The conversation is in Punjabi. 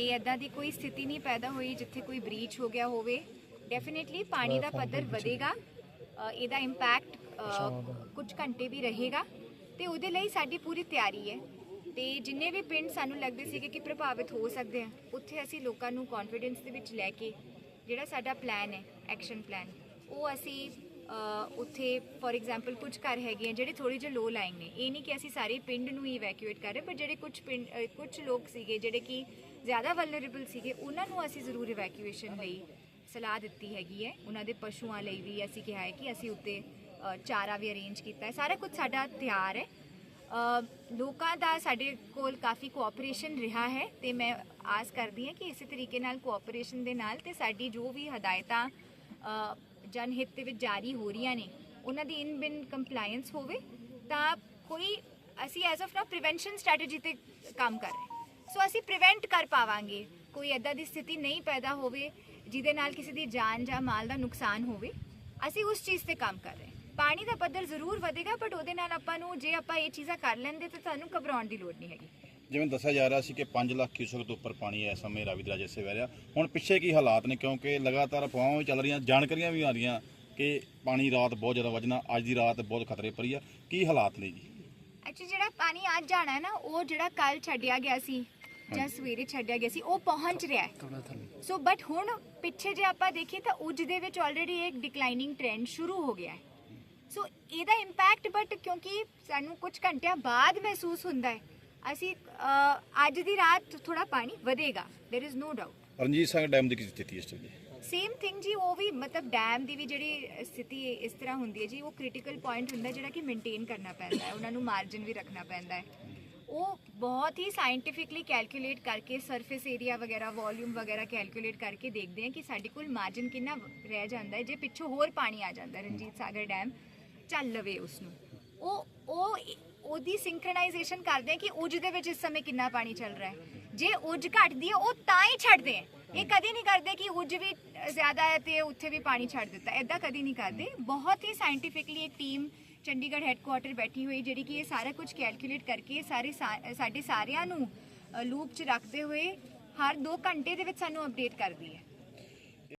ਇਹ ਇਦਾਂ ਦੀ ਕੋਈ ਸਥਿਤੀ ਨਹੀਂ ਪੈਦਾ ਹੋਈ ਜਿੱਥੇ ਕੋਈ ਬ੍ਰੀਚ ਹੋ ਗਿਆ ਹੋਵੇ। ਡੈਫੀਨਿਟਲੀ ਪਾਣੀ ਦਾ ਪੱਧਰ ਵਧੇਗਾ। ਅ, ਇਹਦਾ ਇੰਪੈਕਟ ਕੁਝ ਘੰਟੇ ਵੀ ਰਹੇਗਾ। ਤੇ ਉਹਦੇ ਲਈ ਸਾਡੀ ਪੂਰੀ ਤਿਆਰੀ ਹੈ। ਤੇ ਜਿੰਨੇ ਵੀ ਪਿੰਡ ਸਾਨੂੰ ਲੱਗਦੇ ਸੀਗੇ ਕਿ ਪ੍ਰਭਾਵਿਤ ਹੋ ਸਕਦੇ ਆ ਉੱਥੇ ਅਸੀਂ ਲੋਕਾਂ ਨੂੰ ਕੌਨਫੀਡੈਂਸ ਦੇ ਵਿੱਚ ਲੈ ਕੇ ਜਿਹੜਾ ਸਾਡਾ ਪਲਾਨ ਹੈ ਐਕਸ਼ਨ ਪਲਾਨ ਉਹ ਅਸੀਂ ਉੱਥੇ ਫੋਰ ਐਗਜ਼ਾਮਪਲ ਕੁਝ ਘਰ ਹੈਗੇ ਆ ਜਿਹੜੇ ਥੋੜੇ ਜਿਹਾ ਲੋ ਲਾਈਨ ਨੇ। ਇਹ ਨਹੀਂ ਕਿ ਅਸੀਂ ਸਾਰੇ ਪਿੰਡ ਨੂੰ ਹੀ ਇਵੈਕੂਏਟ ਕਰ ਰਹੇ ਪਰ ਜਿਹੜੇ ਕੁਝ ਪਿੰਡ ਕੁਝ ਲੋਕ ਸੀਗੇ ਜਿਹੜੇ ਕਿ ਜ਼ਿਆਦਾ ਵਲਨਰੇਬਲ ਸੀਗੇ, ਉਹਨਾਂ ਨੂੰ ਅਸੀਂ ਜ਼ਰੂਰ ਇਵੈਕੂਏਸ਼ਨ ਲਈ ਸਲਾਹ ਦਿੱਤੀ ਹੈਗੀ ਹੈ। ਉਹਨਾਂ ਦੇ ਪਸ਼ੂਆਂ ਲਈ ਵੀ ਅਸੀਂ ਕਿਹਾ ਹੈ ਕਿ ਅਸੀਂ ਉੱਤੇ ਚਾਰਾ ਵੀ ਅਰੇਂਜ ਕੀਤਾ ਹੈ। ਸਾਰਾ ਕੁਝ ਸਾਡਾ ਤਿਆਰ ਹੈ। ਲੋਕਾਂ ਦਾ ਸਾਡੇ ਕੋਲ ਕਾਫੀ ਕੋਆਪਰੇਸ਼ਨ ਰਿਹਾ ਹੈ ਤੇ ਮੈਂ ਆਸ ਕਰਦੀ ਹਾਂ ਕਿ ਇਸੇ ਤਰੀਕੇ ਨਾਲ ਕੋਆਪਰੇਸ਼ਨ ਦੇ ਨਾਲ ਤੇ ਸਾਡੀ ਜੋ ਵੀ ਹਦਾਇਤਾਂ ਜਨਹਿਤ ਦੇ ਵਿੱਚ ਜਾਰੀ ਹੋ ਰਹੀਆਂ ਨੇ। ਉਹਨਾਂ ਦੀ ਇਨ ਬਿਨ ਕੰਪਲਾਈਂਸ ਹੋਵੇ ਤਾਂ ਕੋਈ ਅਸੀਂ ਐਜ਼ ਆਫ ਨਾ ਪ੍ਰੀਵੈਂਸ਼ਨ ਸਟ੍ਰੈਟਜੀ ਤੇ ਕੰਮ ਕਰ ਰਹੇ ਸੋ ਅਸੀਂ ਪ੍ਰੀਵੈਂਟ ਕਰ ਪਾਵਾਂਗੇ। ਕੋਈ ਐਦਾਂ ਦੀ ਸਥਿਤੀ ਨਹੀਂ ਪੈਦਾ ਹੋਵੇ ਜਿਹਦੇ ਨਾਲ ਕਿਸੇ ਦੀ ਜਾਨ ਜਾਂ ਮਾਲ ਦਾ ਨੁਕਸਾਨ ਹੋਵੇ। ਅਸੀਂ ਉਸ ਚੀਜ਼ ਤੇ ਕੰਮ ਕਰ ਰਹੇ ਪਾਣੀ ਦਾ ਪੱਧਰ ਜ਼ਰੂਰ ਵਧੇਗਾ ਬਟ ਉਹਦੇ ਨਾਲ ਆਪਾਂ ਨੂੰ ਜੇ ਆਪਾਂ ਇਹ ਚੀਜ਼ਾਂ ਕਰ ਲੈਂਦੇ ਤਾਂ ਤੁਹਾਨੂੰ ਘਬਰਾਉਣ ਦੀ ਲੋੜ ਨਹੀਂ ਹੈਗੀ। ਜਿਵੇਂ ਦੱਸਿਆ ਜਾ ਰਿਹਾ ਸੀ ਕਿ 5 ਲੱਖ ਕਿਊਸਕ ਤੋਂ ਉੱਪਰ ਪਾਣੀ ਇਸ ਸਮੇਂ ਰਾਵੀ ਦਰਿਆ ਜਿਸੇ ਵਹਿ ਰਿਹਾ। ਹੁਣ ਪਿੱਛੇ ਕੀ ਹਾਲਾਤ ਨੇ? ਕਿਉਂਕਿ ਲਗਾਤਾਰ ਅਫਵਾਹਾਂ ਵੀ ਚੱਲ ਰਹੀਆਂ ਜਾਣਕਾਰੀਆਂ ਵੀ ਆ ਰਹੀਆਂ ਕਿ ਪਾਣੀ ਰਾਤ ਬਹੁਤ ਜ਼ਿਆਦਾ ਵਜਣਾ ਅੱਜ ਦੀ ਰਾਤ ਬਹੁਤ ਖਤਰੇ ਪਰੀ ਆ। ਕੀ ਹਾਲਾਤ ਨੇ ਜੀ? ਐਕਚੁਅਲੀ ਜਿਹੜਾ ਪਾਣੀ ਅੱਜ ਜਾਣਾ ਹੈ ਨਾ ਉਹ ਜਿਹੜਾ ਕੱਲ ਛੱਡਿਆ ਗਿਆ ਸੀ ਜਾਂ ਸਵੇਰੇ ਛੱਡਿਆ ਗਿਆ ਸੀ ਉਹ ਪਹੁੰਚ ਰਿਹਾ ਹੈ। ਸੋ ਬਟ ਹੁਣ ਪਿੱਛੇ ਜੇ ਆਪਾਂ ਦੇਖੀਏ ਤਾਂ ਉੱਜ ਦੇ ਵਿੱਚ ਆਲਰੇਡੀ ਇੱਕ ਡਿਕਲਾਈਨਿੰਗ ਟ੍ਰੈਂਡ ਸ਼ੁਰੂ ਹੋ ਗਿਆ ਹੈ। ਸੋ ਇਹਦਾ ਇੰਪੈਕਟ ਬਟ ਕਿਉਂਕਿ ਸਾਨੂੰ ਕੁਝ ਘੰਟਿਆਂ ਬਾਅਦ ਮਹਿਸੂਸ ਹੁੰਦਾ ਹੈ। ਅਸੀਂ ਅਹ, ਅੱਜ ਦੀ ਰਾਤ ਥੋੜਾ ਪਾਣੀ ਵਧੇਗਾ there is no doubt Ranjit Singh dam ਦੀ ਕੀ ਸਥਿਤੀ ਇਸ ਵੇਲੇ ਸੇਮ ਥਿੰਗ ਜੀ ਉਹ ਵੀ ਮਤਲਬ ਡੈਮ ਦੀ ਵੀ ਜਿਹੜੀ ਸਥਿਤੀ ਇਸ ਤਰ੍ਹਾਂ ਹੁੰਦੀ ਹੈ ਜੀ ਉਹ ਕ੍ਰਿਟੀਕਲ ਪੁਆਇੰਟ ਹੁੰਦਾ ਜਿਹੜਾ ਕਿ ਮੇਨਟੇਨ ਕਰਨਾ ਪੈਂਦਾ ਹੈ ਉਹਨਾਂ ਨੂੰ ਮਾਰਜਨ ਵੀ ਰੱਖਣਾ ਪੈਂਦਾ ਹੈ ਉਹ ਬਹੁਤ ਹੀ ਸਾਇੰਟੀਫਿਕਲੀ ਕੈਲਕੂਲੇਟ ਕਰਕੇ ਸਰਫੇਸ ਏਰੀਆ ਵਗੈਰਾ ਵੋਲਿਊਮ ਵਗੈਰਾ ਕੈਲਕੂਲੇਟ ਕਰਕੇ ਦੇਖਦੇ ਹਾਂ ਕਿ ਸਾਡੇ ਕੋਲ ਮਾਰਜਨ ਕਿੰਨਾ ਰਹਿ ਜਾਂਦਾ ਹੈ ਜੇ ਪਿੱਛੋਂ ਹੋਰ ਪਾਣੀ ਆ ਜਾਂਦਾ ਹੈ ਰਣਜੀਤ ਸਾਗਰ ਡੈਮ ਚੱਲ ਲਵੇ ਉਸ ਨੂੰ ਉਹ ਉਹ ਉਹਦੀ ਸਿੰਕਰਨਾਈਜੇਸ਼ਨ ਕਰਦੇ ਆ ਕਿ ਉਜ ਦੇ ਵਿੱਚ ਇਸ ਸਮੇਂ ਕਿੰਨਾ ਪਾਣੀ ਚੱਲ ਰਿਹਾ ਹੈ। ਜੇ ਉਜ ਘਟਦੀ ਹੈ, ਉਹ ਤਾਂ ਹੀ ਛੱਡਦੇ ਆ। ਇਹ ਕਦੀ ਨਹੀਂ ਕਰਦੇ ਕਿ ਉਜ ਵੀ ਜ਼ਿਆਦਾ ਹੈ ਤੇ ਉੱਥੇ ਵੀ ਪਾਣੀ ਛੱਡ ਦਿੱਤਾ। ਐਦਾਂ ਕਦੀ ਨਹੀਂ ਕਰਦੇ। ਬਹੁਤ ਹੀ ਸਾਇੰਟੀਫਿਕਲੀ ਇੱਕ ਟੀਮ ਚੰਡੀਗੜ੍ਹ ਹੈੱਡਕੁਆਟਰ ਬੈਠੀ ਹੋਈ, ਜਿਹੜੀ ਕਿ ਇਹ ਸਾਰਾ ਕੁਝ ਕੈਲਕੂਲੇਟ ਕਰਕੇ ਸਾਰੇ ਸਾ- ਸਾਡੇ ਸਾਰਿਆਂ ਨੂੰ ਲੂਪ 'ਚ ਰੱਖਦੇ ਹੋਏ ਹਰ 2 ਘੰਟੇ ਦੇ ਵਿੱਚ ਸਾਨੂੰ ਅਪਡੇਟ ਕਰਦੀ ਹੈ।